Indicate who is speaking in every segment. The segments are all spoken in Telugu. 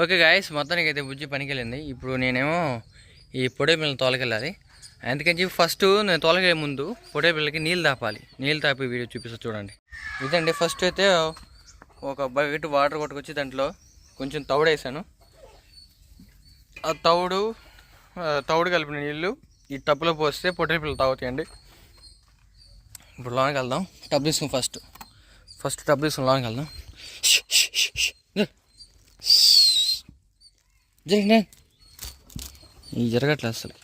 Speaker 1: ఓకే గాయస్ మొత్తానికి అయితే బుజ్జి పనికి వెళ్ళింది ఇప్పుడు నేనేమో ఈ పొడే పిల్లలు తోలకెళ్ళాలి. అందుకని చెప్పి ఫస్ట్ నేను తోలకే ముందు పొడే పిల్లలకి నీళ్ళు తాపాలి. నీళ్ళు తాపి వీడియో చూపిస్తా చూడండి. ఇదండి ఫస్ట్ అయితే ఒక బకెట్ వాటర్ కొట్టుకొచ్చి దాంట్లో కొంచెం తౌడు వేసాను. ఆ తౌడు తౌడు కలిపిన నీళ్ళు ఈ టబ్లో పోస్తే పొట్టే పిల్లలు తాగుతాయండి. ఇప్పుడు లోనికి వెళ్దాం. టబ్ తీసుకుని ఫస్ట్ ఫస్ట్ టబ్ తీసుకుని లోనికి వెళ్దాం. జరిగినా ఈ జరగట్లే అసలు.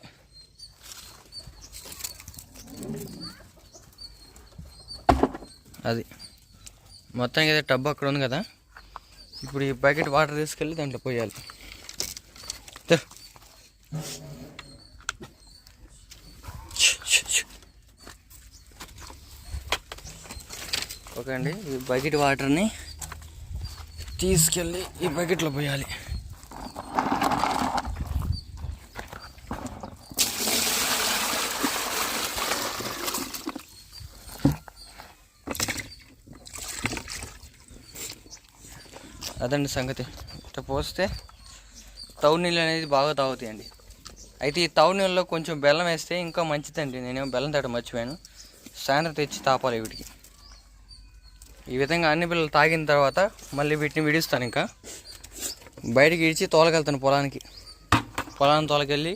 Speaker 1: అది. మొత్తానికి అయితే టబ్ అక్కడ ఉంది కదా. ఇప్పుడు ఈ బకెట్ వాటర్ తీసుకెళ్ళి దాంట్లో పోయాలి. ఓకే అండి ఈ బకెట్ వాటర్ని తీసుకెళ్ళి ఈ బకెట్లో పోయాలి. అదండి సంగతి. ఇట్లా పోస్తే తౌడు నీళ్ళు అనేది బాగా తాగుతాయండి. అయితే ఈ తౌడు నీళ్ళలో కొంచెం బెల్లం వేస్తే ఇంకా మంచిదండి. నేనేమో బెల్లం తేట మర్చిపోయాను. సాయంత్రం తెచ్చి తాపాలి వీటికి. ఈ విధంగా అన్ని పిల్లలు తాగిన తర్వాత మళ్ళీ వీటిని విడిస్తాను ఇంకా. బయటికి ఇడిచి తోలకెళ్తాను పొలానికి. పొలాన్ని తోలకెళ్ళి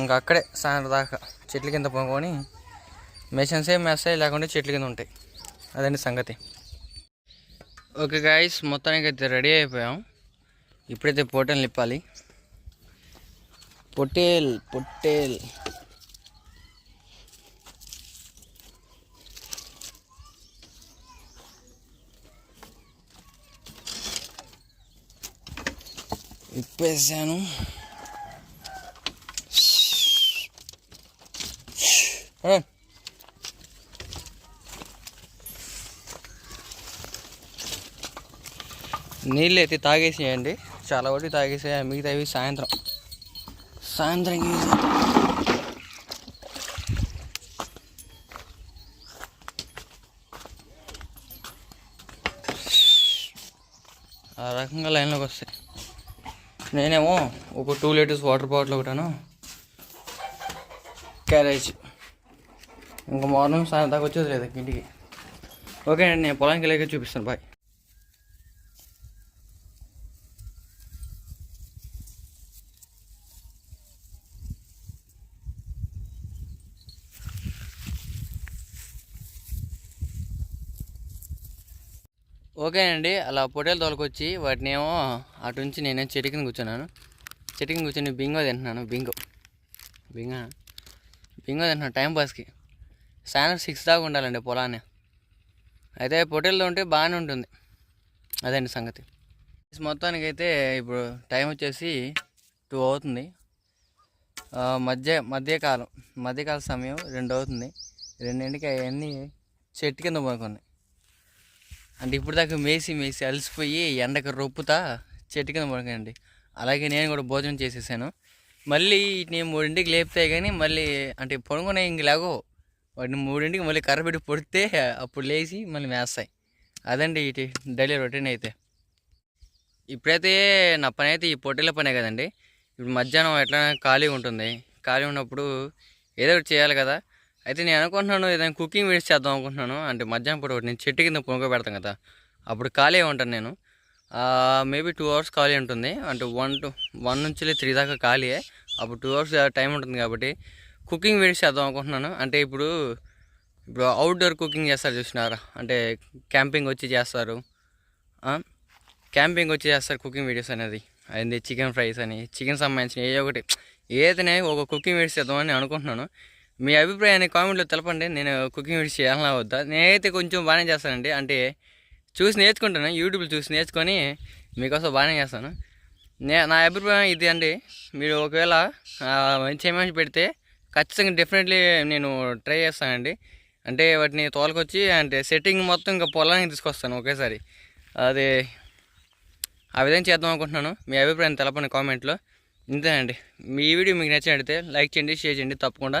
Speaker 1: ఇంకా అక్కడే సాయంత్రం దాకా చెట్ల కింద పొంగుకొని మెషన్స్ ఏం మెస్తాయి లేకుంటే చెట్ల కింద ఉంటాయి. అదండి సంగతి. ఓకే గాయస్ మొత్తానికి అయితే రెడీ అయిపోయాం. ఇప్పుడైతే పొట్టేలు నిప్పాలి పొట్టేల్ పొట్టేల్. ఇప్పేసాను రా. నీళ్ళు అయితే తాగేసేయండి. చాలా వరకు తాగేసేయాలి మిగతావి సాయంత్రం. సాయంత్రం ఆ రకంగా లైన్లోకి వస్తాయి. నేనేమో ఒక టూ లీటర్స్ వాటర్ బాటిల్ ఒకటాను క్యారేజ్. ఇంకా మార్నింగ్ సాయంత్రం దాకా వచ్చేది లేదు ఇంటికి. ఓకే అండి నేను పొలానికి లేక చూపిస్తాను. బాయ్. ఓకే అండి. అలా పొటేలు తోలుకొచ్చి వాటిని ఏమో అటు నుంచి నేనే చెట్టు కింద కూర్చున్నాను. చెట్టు కింద కూర్చొని బింగో తింటున్నాను బింగో. బింగో బింగో తింటున్నాను టైంపాస్కి సాయంత్రం సిక్స్ దాకా ఉండాలండి పొలాన్ని. అయితే పొటేలు ఉంటే బాగానే ఉంటుంది. అదండి సంగతి. మొత్తానికి అయితే ఇప్పుడు టైం వచ్చేసి టూ అవుతుంది. మధ్య మధ్యకాలం మధ్యకాల సమయం రెండు అవుతుంది. రెండింటికి అవన్నీ చెట్టు కింద పడుకున్నాయి. అంటే ఇప్పుడు దాకా మేసి మేసి అలసిపోయి ఎండకు రొప్పుతా చెట్టు కింద పడకండి. అలాగే నేను కూడా భోజనం చేసేసాను. మళ్ళీ నేను మూడింటికి లేపుతాయి కానీ మళ్ళీ అంటే పొడుగునే ఇంకలాగో వాటిని మూడింటికి మళ్ళీ కర్ర పెట్టి పొడితే అప్పుడు లేచి మళ్ళీ మేస్తాయి. అదండి ఇటు డైలీ రొటీన్ అయితే. ఇప్పుడైతే నా పని అయితే ఈ పొట్టెల పనే కదండి. ఇప్పుడు మధ్యాహ్నం ఎట్లా ఖాళీ ఉంటుంది. ఖాళీ ఉన్నప్పుడు ఏదో ఒకటి చేయాలి కదా. అయితే నేను అనుకుంటున్నాను ఏదైనా కుకింగ్ వీడియోస్ చేద్దాం అనుకుంటున్నాను. అంటే మధ్యాహ్నం పూట ఒకటి నేను చెట్టు కింద పొనుకో పెడతాను కదా అప్పుడు ఖాళీ ఉంటాను నేను. మేబీ టూ అవర్స్ ఖాళీ ఉంటుంది. అంటే వన్ టు వన్ నుంచి త్రీ దాకా ఖాళీయే అప్పుడు టూ అవర్స్ టైం ఉంటుంది కాబట్టి కుకింగ్ వీడియోస్ చేద్దాం అనుకుంటున్నాను. అంటే ఇప్పుడు ఇప్పుడు అవుట్డోర్ కుకింగ్ చేస్తారు చూసినారా? అంటే క్యాంపింగ్ వచ్చి చేస్తారు. క్యాంపింగ్ వచ్చి చేస్తారు కుకింగ్ వీడియోస్ అనేది. అయింది చికెన్ ఫ్రైస్ అని చికెన్ సంబంధించిన ఏ ఒకటి. ఏదైనా ఒక కుకింగ్ వీడియోస్ చేద్దామని అనుకుంటున్నాను. మీ అభిప్రాయాన్ని కామెంట్లో తెలపండి. నేను కుకింగ్ వీడియో చేయాలన్నా వద్దా? నేనైతే కొంచెం బాగానే చేస్తానండి. అంటే చూసి నేర్చుకుంటాను. యూట్యూబ్లో చూసి నేర్చుకొని మీకోసం బాగానే చేస్తాను. నే నా అభిప్రాయం ఇది అండి. మీరు ఒకవేళ మంచి ఏమేమి పెడితే ఖచ్చితంగా డెఫినెట్లీ నేను ట్రై చేస్తానండి. అంటే వాటిని తోలుకొచ్చి అంటే సెట్టింగ్ మొత్తం ఇంకా పొలానికి తీసుకొస్తాను ఒకేసారి. అది ఆ విధంగా చేద్దాం అనుకుంటున్నాను. మీ అభిప్రాయం తెలపండి కామెంట్లో. ఇంతేనండి. మీ వీడియో మీకు నచ్చినట్టయితే లైక్ చేయండి షేర్ చేయండి తప్పకుండా.